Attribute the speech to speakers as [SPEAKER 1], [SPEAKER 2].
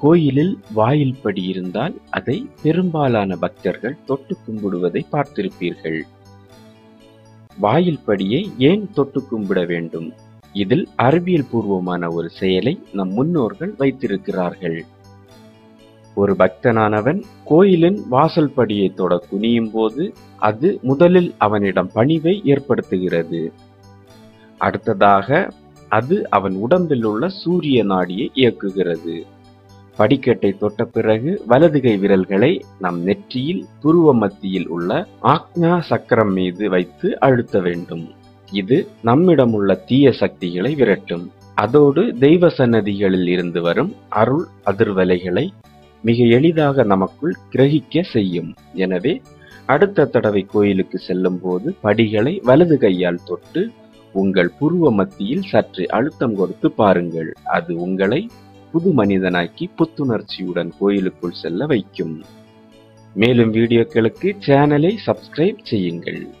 [SPEAKER 1] கோயிலில் வாயில் படி இருந்தால் அதை பெரும்பாலான பக்தர்கள் தொட்டு கும்பிடுவதை பார்த்திருப்பீர்கள். வாயில் படியை ஏன் தொட்டு கும்பிட வேண்டும்? இதில் அறிவியல் பூர்வமான ஒரு செயலை நம் முன்னோர்கள் வைத்திருக்கிறார்கள். ஒரு பக்தனானவன் கோயிலின் வாசல் படியை தொட குனியும் போது அது முதலில் அவனிடம் பணிவை ஏற்படுத்துகிறது. அடுத்ததாக அது அவன் உடம்பில் உள்ள சூரிய நாடியை இயக்குகிறது. படிக்கட்டை தொட்ட பிறகு வலதுகை விரல்களை நம் நெற்றியில் துருவ மத்தியில் உள்ள ஆக்ஞா சக்கரம் மீது வைத்து அழுத்த வேண்டும். இது நம்மிடம் உள்ள தீய சக்திகளை விரட்டும். அதோடு தெய்வ சன்னதிகளில் இருந்து வரும் அருள் அதிர்வலைகளை மிக எளிதாக நமக்குள் கிரகிக்க செய்யும். எனவே அடுத்த தடவை கோயிலுக்கு செல்லும் போது படிகளை வலது கையால் தொட்டு உங்கள் புருவ மத்தியில் சற்று அழுத்தம் கொடுத்து பாருங்கள். அது உங்களை புது மனிதனாக்கி புத்துணர்ச்சியுடன் கோயிலுக்குள் செல்ல வைக்கும். மேலும் வீடியோக்களுக்கு சேனலை சப்ஸ்கிரைப் செய்யுங்கள்.